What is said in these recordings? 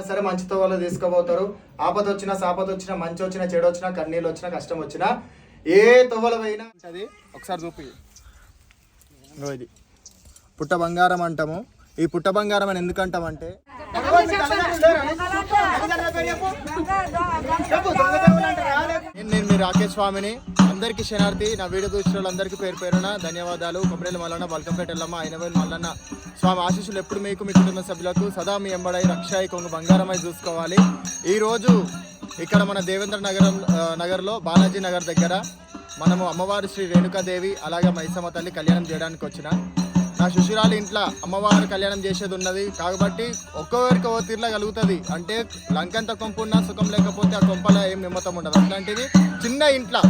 అయినా సరే మంచితో వాళ్ళు తీసుకోబోతారు ఆపద వచ్చినా సాపద వచ్చినా మంచి వచ్చినా చెడు వచ్చినా కన్నీళ్ళు వచ్చినా కష్టం వచ్చినా ఏ తొవ్వల పోయినా అది ఒకసారి చూపి. ఇది. పుట్ట బంగారం అంటాము. ఈ పుట్ట బంగారం అని ఎందుకు అంటామంటే నేను మీ రాకేష్ స్వామిని. అందరికీ శనార్థి నా వీడియో చూసిన వాళ్ళందరికీ పేరు పేరున ధన్యవాదాలు. కొబ్బరిల మల్లన్న బల్కంపేట ఎల్లమ్మ అయినవేలు మల్లన్న స్వామి ఆశీస్సులు ఎప్పుడు మీకు మీ కుటుంబ సభ్యులకు సదా మీ ఎంబడై రక్షాయి కొంగు బంగారమై చూసుకోవాలి. ఈరోజు ఇక్కడ మన దేవేంద్ర నగరం నగర్లో బాలాజీ నగర్ దగ్గర మనము అమ్మవారి శ్రీ రేణుకాదేవి అలాగే మైసమ్మ తల్లి కళ్యాణం చేయడానికి వచ్చిన నా శిశురాలు ఇంట్లో అమ్మవారి కళ్యాణం చేసేది ఉన్నది. కాబట్టి ఒక్కొక్కరికి ఓ తీరులా కలుగుతుంది. అంటే లంకంత కొంపు ఉన్నా సుఖం లేకపోతే ఆ కొంపలో ఏం నిమ్మతం ఉండదు. అట్లాంటిది చిన్న ఇంట్లో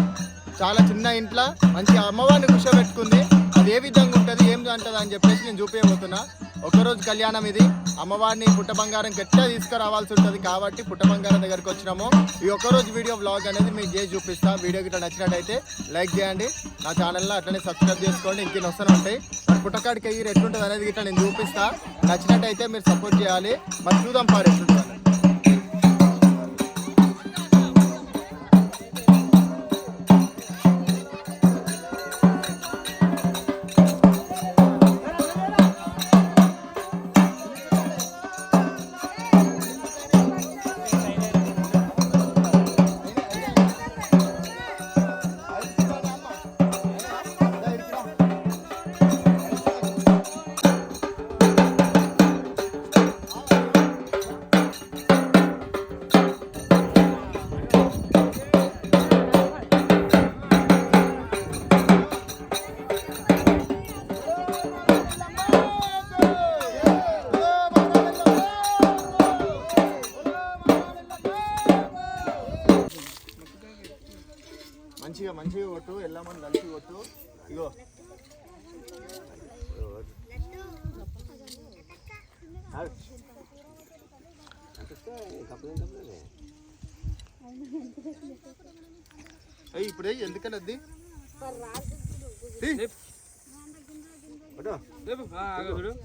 చాలా చిన్న ఇంట్లో మంచి అమ్మవారిని కూర్చోబెట్టుకుంది. అది ఏ విధంగా ఉంటుంది ఏం అంటుంది అని చెప్పేసి నేను చూపించబోతున్నా. ఒకరోజు కళ్యాణం ఇది. అమ్మవారిని పుట్ట బంగారం గట్టిగా తీసుకురావాల్సి ఉంటుంది కాబట్టి పుట్ట బంగారం దగ్గరికి వచ్చినాము. ఈ ఒక్కరోజు వీడియో బ్లాగ్ అనేది మీకు చేసి చూపిస్తా. వీడియో గిట్లా నచ్చినట్టయితే లైక్ చేయండి. నా ఛానల్లో అట్లనే సబ్స్క్రైబ్ చేసుకోండి. ఇంకేం వస్తూనే ఉంటాయి. మరి పుట్టకాడికి అయ్యి ఎట్లుంటుంది అనేది గిట్లా నేను చూపిస్తా. నచ్చినట్టయితే మీరు సపోర్ట్ చేయాలి. మరి చూద్దాం పాడు ఎట్లుంటుంది. ఎల్లమ్మని కలిసి కొట్టు ఇగో. ఇప్పుడే ఎందుకని అది?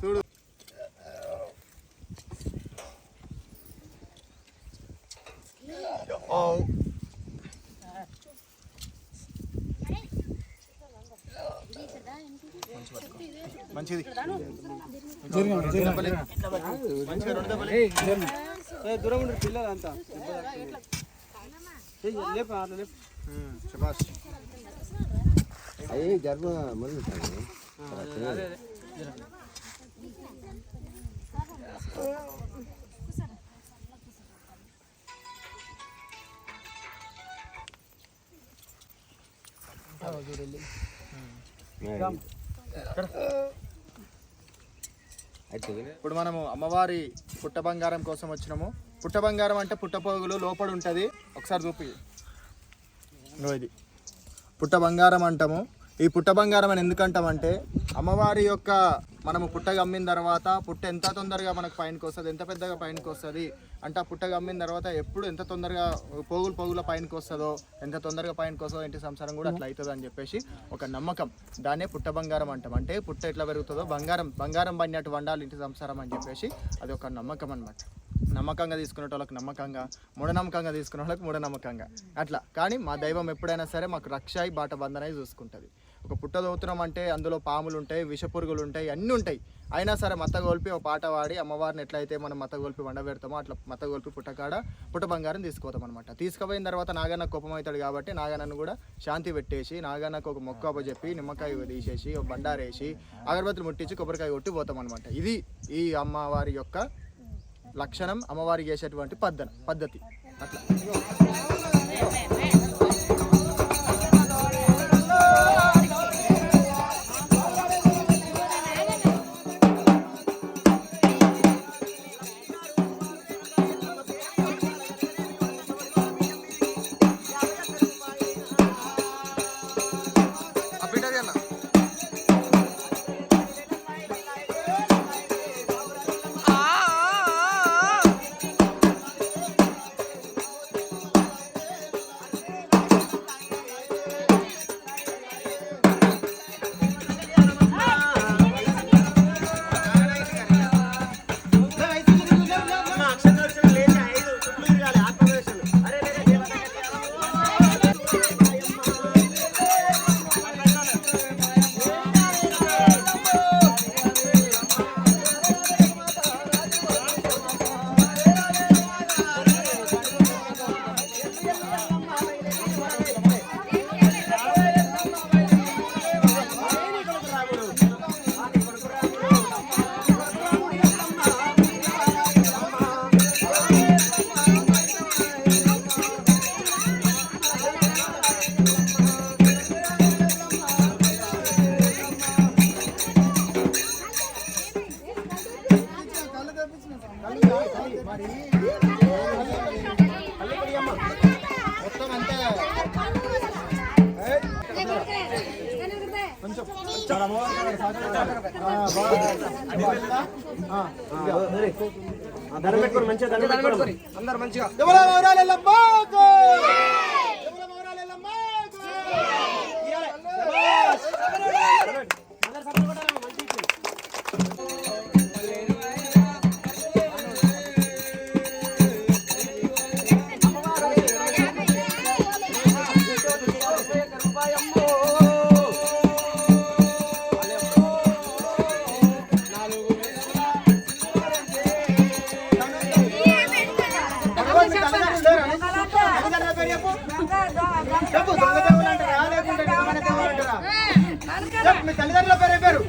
చూడు ఓ మంచిది మంచిగా రెండు దెబ్బలు. దూరం ఉండరు పిల్లలు అంతా లేపు అట్లా లేపు ఉమ్, అయ్యి మొదలు ఇప్పుడు మనము అమ్మవారి పుట్ట బంగారం కోసం వచ్చినాము. పుట్ట బంగారం అంటే పుట్టపోగులు లోపల ఉంటుంది. ఒకసారి చూపి. ఇది. పుట్ట బంగారం అంటాము. ఈ పుట్ట బంగారం అని ఎందుకంటామంటే అమ్మవారి యొక్క మనము పుట్ట గమ్మిన తర్వాత పుట్ట ఎంత తొందరగా మనకు పైనకి వస్తుంది ఎంత పెద్దగా పైనకి వస్తుంది అంటే ఆ పుట్ట గమ్మిన తర్వాత ఎప్పుడు ఎంత తొందరగా పోగులు పోగుల పైనకి వస్తుందో ఎంత తొందరగా పైనకి వస్తుందో ఇంటి సంసారం కూడా అట్లా అవుతుంది అని చెప్పేసి ఒక నమ్మకం. దాన్నే పుట్ట బంగారం అంటాం. అంటే పుట్ట ఎట్లా పెరుగుతుందో బంగారం బంగారం పడినట్టు వండాలి ఇంటి సంసారం అని చెప్పేసి అది ఒక నమ్మకం అన్నమాట. నమ్మకంగా తీసుకునే వాళ్ళకి నమ్మకంగా మూఢనమ్మకంగా తీసుకునే వాళ్ళకి మూఢనమ్మకంగా. అట్లా. కానీ మా దైవం ఎప్పుడైనా సరే మాకు రక్షాయి బాట బంధనై చూసుకుంటుంది. ఒక పుట్ట దోతురం అంటే అందులో పాములు ఉంటాయి విషపురుగులు ఉంటాయి అన్నీ ఉంటాయి అయినా సరే మత్తగోల్పి ఒక పాట వాడి అమ్మవారిని ఎట్లయితే మనం మత్తగోల్పి వండబెడతామో అట్లా మత్తగోల్పి పుట్టకాడ పుట్ట బంగారం తీసుకుపోతాం అనమాట తీసుకుపోయిన తర్వాత నాగన్న కోపం అవుతాడు కాబట్టి నాగన్నను కూడా శాంతి పెట్టేసి నాగన్నకు ఒక మొక్క అప్పచెప్పి నిమ్మకాయ తీసేసి ఒక బండారేసి అగరబత్తులు ముట్టించి కొబ్బరికాయ కొట్టి పోతాం అనమాట ఇది ఈ అమ్మవారి యొక్క లక్షణం అమ్మవారికి చేసేటువంటి పద్ధతి పద్ధతి. అట్లా. దండ పెట్టుకోరు మంచిగా దండ పెట్టుకోరు అందరు మంచిగా. చెప్పు, దొంగ అంటారా? లేకుంటే నిజమైన అంటారా? చెప్పు, మీ తల్లిదండ్రుల పేరు పేరు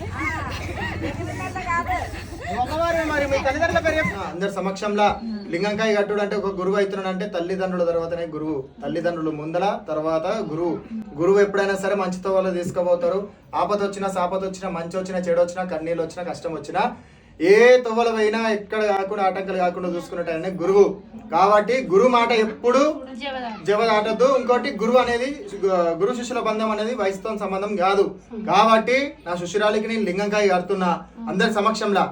మరి మీ తల్లిదండ్రుల పేరు అందరి సమక్షంలో లింగంకాయ కట్టుడు అంటే ఒక గురువు అవుతున్నాడు అంటే తల్లిదండ్రుల తర్వాతనే గురువు తల్లిదండ్రులు ముందల తర్వాత గురువు గురువు ఎప్పుడైనా సరే మంచితో వాళ్ళు తీసుకుపోతారు ఆపద వచ్చినా సాపద వచ్చినా మంచి వచ్చినా చెడు వచ్చినా కన్నీళ్ళు వచ్చినా కష్టం వచ్చినా ఏ తొవ్వల ఎక్కడ కాకుండా ఆటంకాలు కాకుండా చూసుకున్నట్టు గురువు. కాబట్టి గురువు మాట ఎప్పుడు జవదాటద్దు. ఇంకోటి గురువు అనేది గురు శిష్యుల బంధం అనేది వయసుతో సంబంధం కాదు. కాబట్టి నా శిష్యురాలికి నేను లింగంకాయ కడుతున్నా అందరి సమక్షంలో.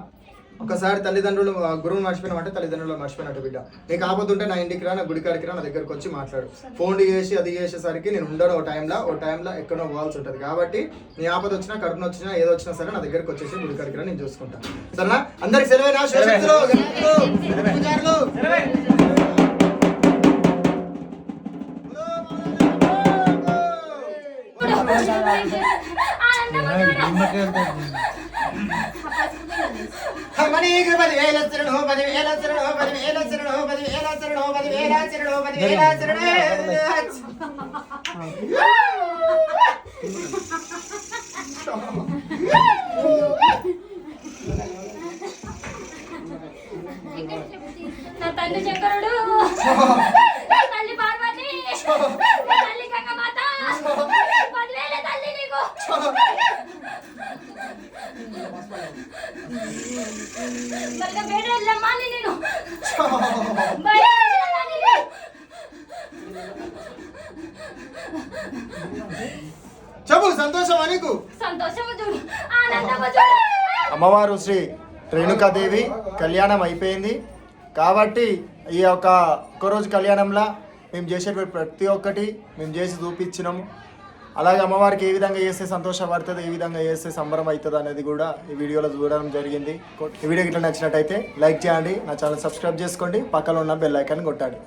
ఒకసారి తల్లిదండ్రులు ఆ, గురువుని మర్చిపోయినామంటే తల్లిదండ్రులు మర్చిపోయినట్టు బిడ్డ. నీకు ఆపదుంటే నా ఇంటికి రా నా గుడికాడికి రా నా దగ్గరకు వచ్చి మాట్లాడు. ఫోన్ చేసి అది చేసేసరికి నేను ఉండను ఓ టైంలో ఓ టైంలో ఎక్కడో పోవాల్సి ఉంటుంది. కాబట్టి నీ ఆపద వచ్చినా కడుపున వచ్చినా ఏదో వచ్చినా సరే నా దగ్గరకు వచ్చేసి గుడికాడికి రా నేను చూసుకుంటాను సరేనా? అందరికి సెలవేనా? మణికి పదివేల శరణు పదివేల శరణు పదివేల శరణు పదివేల శరణు పదివేల శరణు పదివేల శరణు. నా తండ్రి శంకరుడు నా తల్లి పార్వతి నా తల్లి గంగమాత పదివేల తల్లి నీకు మరిగా వేడి వెళ్ళమ్మా అని నేను. బయట వచ్చిన దానిని. చెప్పు సంతోషమా నీకు? సంతోషము చూడు. ఆనందము చూడు. అమ్మవారు శ్రీ రేణుకాదేవి కళ్యాణం అయిపోయింది. కాబట్టి ఈ యొక్క ఒక్కరోజు కళ్యాణంలో మేము చేసేటువంటి ప్రతి ఒక్కటి మేము చేసి చూపించినాము. అలాగే అమ్మవారికి ఏ విధంగా చేస్తే సంతోషపడుతుంది ఏ విధంగా చేస్తే సంబరం అవుతుంది అనేది కూడా ఈ వీడియోలో చూడడం జరిగింది. ఈ వీడియో ఇట్లా నచ్చినట్టయితే లైక్ చేయండి నా ఛానల్ సబ్స్క్రైబ్ చేసుకోండి పక్కన ఉన్న బెల్ ఐకాన్ కొట్టండి.